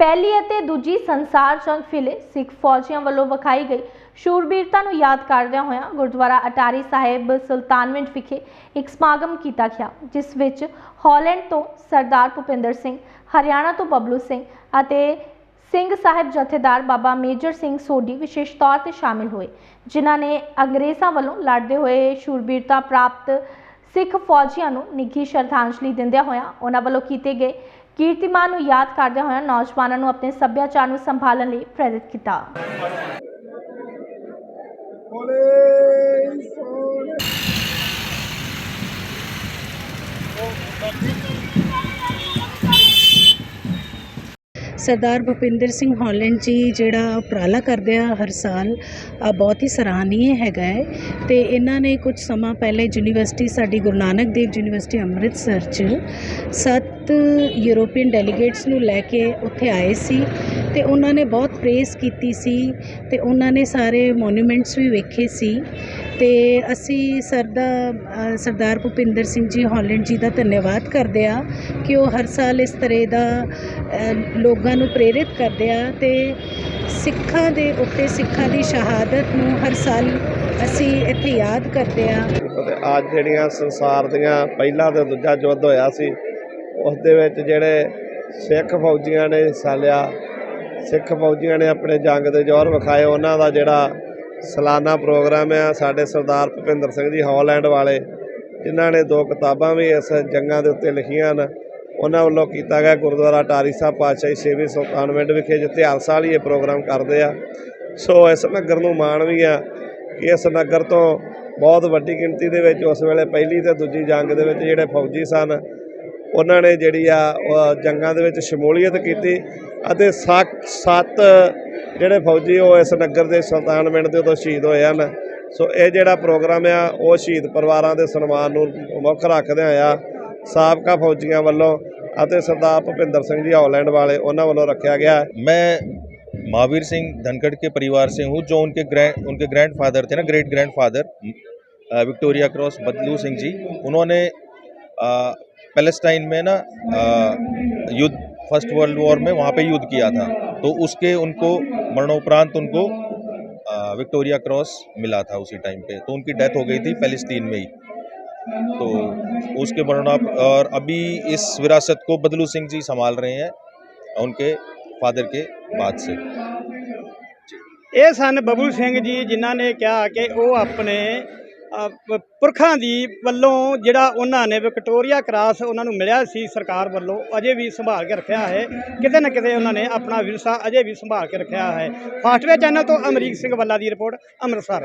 ਪਹਿਲੀ ਅਤੇ ਦੂਜੀ ਸੰਸਾਰ ਜੰਗ ਫਿਲੇ ਸਿੱਖ ਫੌਜੀਆਂ ਵੱਲੋਂ ਵਿਖਾਈ ਗਈ। ਸ਼ੂਰਬੀਰਤਾ ਨੂੰ ਯਾਦ ਕਰਦਿਆਂ ਹੋਇਆਂ ਗੁਰਦੁਆਰਾ ਅਟਾਰੀ ਸਾਹਿਬ ਸੁਲਤਾਨਵਿੰਡ ਵਿਖੇ ਇੱਕ ਸਮਾਗਮ ਕੀਤਾ ਗਿਆ, ਜਿਸ ਵਿੱਚ ਹਾਲੈਂਡ ਤੋਂ ਸਰਦਾਰ ਭੁਪਿੰਦਰ ਸਿੰਘ, ਹਰਿਆਣਾ ਤੋਂ ਬਬਲੂ ਸਿੰਘ ਅਤੇ ਸਿੰਘ ਸਾਹਿਬ ਜਥੇਦਾਰ ਬਾਬਾ ਮੇਜਰ ਸਿੰਘ ਸੋਢੀ ਵਿਸ਼ੇਸ਼ ਤੌਰ ਤੇ ਸ਼ਾਮਿਲ ਹੋਏ, ਜਿਨ੍ਹਾਂ ਨੇ ਅੰਗਰੇਜ਼ਾਂ ਵੱਲੋਂ ਲੜਦੇ ਹੋਏ ਸ਼ੂਰਬੀਰਤਾ ਪ੍ਰਾਪਤ ਸਿੱਖ ਫੌਜੀਆਂ ਨੂੰ ਨਿੱਘੀ ਸ਼ਰਧਾਂਜਲੀ ਦਿੰਦਿਆਂ ਹੋਇਆਂ ਉਹਨਾਂ ਵੱਲੋਂ ਕੀਤੇ ਗਏ ਕੀਰਤੀਮਾਨ ਨੂੰ ਯਾਦ ਕਰਦਿਆਂ ਹੋਇਆਂ ਨੌਜਵਾਨਾਂ ਨੂੰ ਆਪਣੇ ਸੱਭਿਆਚਾਰ ਨੂੰ ਸੰਭਾਲਣ ਲਈ ਪ੍ਰੇਰਿਤ ਕੀਤਾ। ਬੋਲੇ ਸੋਨੇ ਸਰਦਾਰ ਭੁਪਿੰਦਰ ਸਿੰਘ ਹਾਲੈਂਡ ਜੀ ਜਿਹੜਾ ਉਪਰਾਲਾ ਕਰਦੇ ਆ ਹਰ ਸਾਲ ਆ ਬਹੁਤ ਹੀ ਸਰਾਹਨੀय ਹੈਗਾ ਹੈ ਤੇ ਇਹਨਾਂ ਨੇ ਕੁਝ ਸਮਾਂ ਪਹਿਲੇ ਯੂਨੀਵਰਸਿਟੀ ਸਾਡੀ ਗੁਰੂ ਨਾਨਕ ਦੇਵ ਯੂਨੀਵਰਸਿਟੀ ਅੰਮ੍ਰਿਤਸਰ 'ਚ ਸੱਤ ਯੂਰੋਪੀਅਨ ਡੈਲੀਗੇਟਸ ਨੂੰ ਲੈ ਕੇ ਉੱਥੇ ਆਏ ਸੀ ਤੇ ਉਹਨਾਂ ਨੇ ਬਹੁਤ ਪ੍ਰੇਸ ਕੀਤੀ ਸੀ ਤੇ ਉਹਨਾਂ ਨੇ ਸਾਰੇ ਮੋਨੂਮੈਂਟਸ ਵੀ ਵੇਖੇ ਸੀ ਅਤੇ ਅਸੀਂ ਸਰਦਾ ਅ, ਸਰਦਾਰ ਭੁਪਿੰਦਰ ਸਿੰਘ ਜੀ ਹੋਲੈਂਡ ਜੀ ਦਾ ਧੰਨਵਾਦ ਕਰਦੇ ਹਾਂ ਕਿ ਉਹ ਹਰ ਸਾਲ ਇਸ ਤਰ੍ਹਾਂ ਦਾ ਲੋਕਾਂ ਨੂੰ ਪ੍ਰੇਰਿਤ ਕਰਦੇ ਆ ਅਤੇ ਸਿੱਖਾਂ ਦੇ ਉੱਤੇ ਸਿੱਖਾਂ ਦੀ ਸ਼ਹਾਦਤ ਨੂੰ ਹਰ ਸਾਲ ਅਸੀਂ ਇੱਥੇ ਯਾਦ ਕਰਦੇ ਆ ਅੱਜ ਜਿਹੜੀਆਂ ਸੰਸਾਰ ਦੀਆਂ ਪਹਿਲਾ ਤੇ ਦੂਜਾ ਯੁੱਧ ਹੋਇਆ ਸੀ ਉਸ ਦੇ ਵਿੱਚ ਜਿਹੜੇ ਸਿੱਖ ਫੌਜੀਆਂ ਨੇ ਹਿੱਸਾ ਲਿਆ ਸਿੱਖ ਫੌਜੀਆਂ ਨੇ ਆਪਣੇ ਜੰਗ ਦੇ ਜ਼ੋਰ ਵਿਖਾਏ ਉਹਨਾਂ ਦਾ ਜਿਹੜਾ ਸਾਲਾਨਾ ਪ੍ਰੋਗਰਾਮ ਆ ਸਾਡੇ ਸਰਦਾਰ ਭੁਪਿੰਦਰ ਸਿੰਘ ਜੀ ਹਾਲੈਂਡ ਵਾਲੇ, ਜਿਨ੍ਹਾਂ ਨੇ ਦੋ ਕਿਤਾਬਾਂ ਵੀ ਇਸ ਜੰਗਾਂ ਦੇ ਉੱਤੇ ਲਿਖੀਆਂ ਹਨ। ਉਹਨਾਂ ਵੱਲੋਂ ਕੀਤਾ ਗਿਆ ਗੁਰਦੁਆਰਾ ਟਾਰੀ ਸਾਹਿਬ ਪਾਤਸ਼ਾਹੀ ਛੇਵੀਂ ਸੁਲਤਾਨਵਿੰਡ ਵਿਖੇ, ਜਿੱਥੇ ਹਰ ਸਾਲ ਹੀ ਇਹ ਪ੍ਰੋਗਰਾਮ ਕਰਦੇ ਆ। ਸੋ ਇਸ ਨਗਰ ਨੂੰ ਮਾਣ ਵੀ ਆ ਕਿ ਇਸ ਨਗਰ ਤੋਂ ਬਹੁਤ ਵੱਡੀ ਗਿਣਤੀ ਦੇ ਵਿੱਚ ਉਸ ਵੇਲੇ ਪਹਿਲੀ ਤੇ ਦੂਜੀ ਜੰਗ ਦੇ ਵਿੱਚ ਜਿਹੜੇ ਫੌਜੀ ਸਨ, ਉਹਨਾਂ ਨੇ ਜਿਹੜੀ ਆ ਜੰਗਾਂ ਦੇ ਵਿੱਚ ਸ਼ਮੂਲੀਅਤ ਕੀਤੀ ਅਤੇ ਸੱਤ ਸੱਤ ਜਿਹੜੇ ਫੌਜੀ ਉਹ ਇਸ ਨਗਰ ਦੇ ਸੁਲਤਾਨਵਿੰਡ ਦੇ ਉਦੋਂ ਸ਼ਹੀਦ ਹੋਏ ਹਨ ਸੋ ਇਹ ਜਿਹੜਾ ਪ੍ਰੋਗਰਾਮ ਆ ਉਹ ਸ਼ਹੀਦ ਪਰਿਵਾਰਾਂ ਦੇ ਸਨਮਾਨ ਨੂੰ ਮੁੱਖ ਰੱਖਦੇ ਆ ਸਾਬਕਾ ਫੌਜੀਆਂ ਵੱਲੋਂ ਅਤੇ ਸਰਦਾਰ ਭੁਪਿੰਦਰ ਸਿੰਘ ਜੀ ਹੌਲੈਂਡ ਵਾਲੇ ਉਹਨਾਂ ਵੱਲੋਂ ਰੱਖਿਆ ਗਿਆ ਹੈ। मैं महावीर सिंह धनखड़ के परिवार से हूँ जो उनके ग्रैंड उनके ग्रैंडफादर थे ना ग्रेट ग्रैंडफादर विक्टोरिया क्रॉस बदलू सिंह जी उन्होंने अ, पैलेस्टाइन में ना अ, युद्ध फर्स्ट वर्ल्ड वॉर में वहाँ पे युद्ध किया था तो उसके उनको मरणोपरांत उनको अ, विक्टोरिया क्रॉस मिला था उसी टाइम पे तो उनकी डेथ हो गई थी पैलेस्टीन में ही तो उसके मरणोप और अभी इस विरासत को बदलू सिंह जी संभाल रहे हैं उनके फादर के बाद से ਇਹ ਸਨ ਬਬੂ ਸਿੰਘ ਜੀ ਜਿਨ੍ਹਾਂ ਨੇ ਕਿਹਾ ਕਿ ਉਹ ਆਪਣੇ ਅ, ਪ- ਪੁਰਖਾਂ ਦੀ ਵੱਲੋਂ ਜਿਹੜਾ ਉਹਨਾਂ ਨੇ ਵਿਕਟੋਰੀਆ ਕਰਾਸ ਉਹਨਾਂ ਨੂੰ ਮਿਲਿਆ ਸੀ ਸਰਕਾਰ ਵੱਲੋਂ, ਅਜੇ ਵੀ ਸੰਭਾਲ ਕੇ ਰੱਖਿਆ ਹੈ। ਕਿਤੇ ਨਾ ਕਿਤੇ ਉਹਨਾਂ ਨੇ ਆਪਣਾ ਵਿਰਸਾ ਅਜੇ ਵੀ ਸੰਭਾਲ ਕੇ ਰੱਖਿਆ ਹੈ। ਫਾਸਟਵੇ ਚੈਨਲ ਤੋਂ ਅਮਰੀਕ ਸਿੰਘ ਵੱਲਾ ਦੀ ਰਿਪੋਰਟ, ਅੰਮ੍ਰਿਤਸਰ।